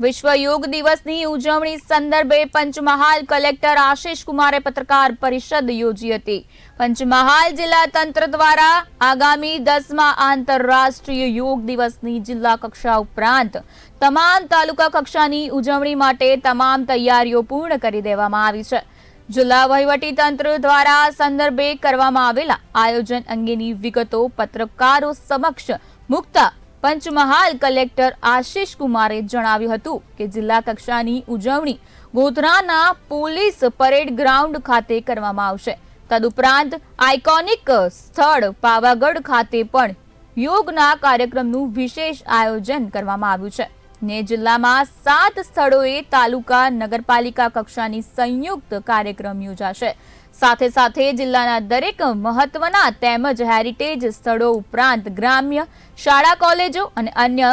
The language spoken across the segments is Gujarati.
વિશ્વ યોગ દિવસની ઉજવણી સંદર્ભે પંચમહાલ કલેક્ટર આશિષ કુમારે પત્રકાર પરિષદ યોજી હતી. પંચમહાલ જિલ્લા તંત્ર દ્વારા આગામી દસમા આંતરરાષ્ટ્રીય યોગ દિવસની જિલ્લા કક્ષા ઉપરાંત તમામ તાલુકા કક્ષાની ઉજવણી માટે તમામ તૈયારીઓ પૂર્ણ કરી દેવામાં આવી છે. જિલ્લા વહીવટી તંત્ર દ્વારા સંદર્ભે કરવામાં આવેલા આયોજન અંગેની વિગતો પત્રકારો સમક્ષ મૂકતા પંચમહાલ કલેક્ટર આશિષ કુમારે જણાવ્યું હતું કે જિલ્લા કક્ષાની ઉજવણી ગોધરાના પોલીસ પરેડ ગ્રાઉન્ડ ખાતે કરવામાં આવશે. તદુપરાંત આઇકોનિક સ્થળ પાવાગઢ ખાતે પણ યોગના કાર્યક્રમનું વિશેષ આયોજન કરવામાં આવ્યું છે. ને જિલ્લામાં સાત સ્થળોએ તાલુકા નગરપાલિકા કક્ષાની સંયુક્ત કાર્યક્રમ યોજાશે. સાથે સાથે જિલ્લાના દરેક મહત્વના તેમજ હેરિટેજ સ્થળો ઉપરાંત ગ્રામ્ય શાળા, કોલેજો અને અન્ય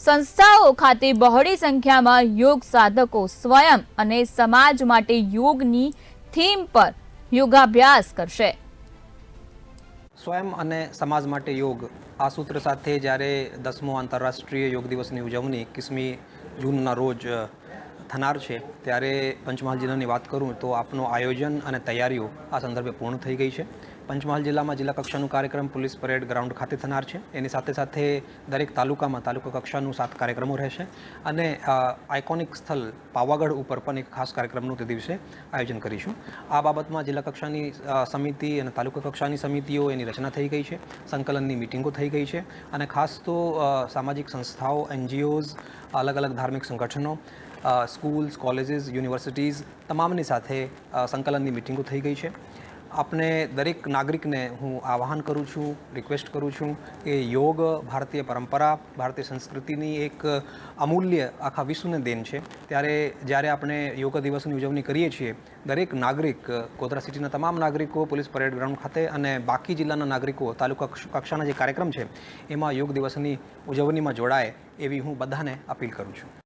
સંસ્થાઓ ખાતે બહોળી સંખ્યામાં યોગ સાધકો સ્વયં અને સમાજ માટે યોગની થીમ પર યોગાભ્યાસ કરશે. સ્વયં અને સમાજ માટે યોગ. આ સૂત્ર સાથે જ્યારે દસમો આંતરરાષ્ટ્રીય યોગ દિવસની ઉજવણી એકવીસમી જૂનના રોજ થનાર છે, ત્યારે પંચમહાલ જિલ્લાની વાત કરું તો આપનું આયોજન અને તૈયારીઓ આ સંદર્ભે પૂર્ણ થઈ ગઈ છે. પંચમહાલ જિલ્લામાં જિલ્લા કક્ષાનું કાર્યક્રમ પોલીસ પરેડ ગ્રાઉન્ડ ખાતે થનાર છે. એની સાથે સાથે દરેક તાલુકામાં તાલુકા કક્ષાનું સાત કાર્યક્રમો રહેશે અને આઇકોનિક સ્થળ પાવાગઢ ઉપર પણ એક ખાસ કાર્યક્રમનું તે દિવસે આયોજન કરીશું. આ બાબતમાં જિલ્લા કક્ષાની સમિતિ અને તાલુકા કક્ષાની સમિતિઓ એની રચના થઈ ગઈ છે, સંકલનની મિટિંગો થઈ ગઈ છે અને ખાસ તો સામાજિક સંસ્થાઓ, એનજીઓઝ, અલગ અલગ ધાર્મિક સંગઠનો સ્કૂલ્સ, કોલેજીસ, યુનિવર્સિટીઝ, તમામની સાથે સંકલનની મિટિંગો થઈ ગઈ છે. આપણે દરેક નાગરિકને હું આહવાન કરું છું રિક્વેસ્ટ કરું છું કે યોગ ભારતીય પરંપરા, ભારતીય સંસ્કૃતિની એક અમૂલ્ય આખા વિશ્વને દેન છે. ત્યારે જ્યારે આપણે યોગ દિવસની ઉજવણી કરીએ છીએ, દરેક નાગરિક, ગોધરા સિટીના તમામ નાગરિકો, પોલીસ પરેડ ગ્રાઉન્ડ ખાતે અને બાકી જિલ્લાના નાગરિકો, તાલુકા કક્ષાના જે કાર્યક્રમ છે, એમાં યોગ દિવસની ઉજવણીમાં જોડાય એવી હું બધાને અપીલ કરું છું.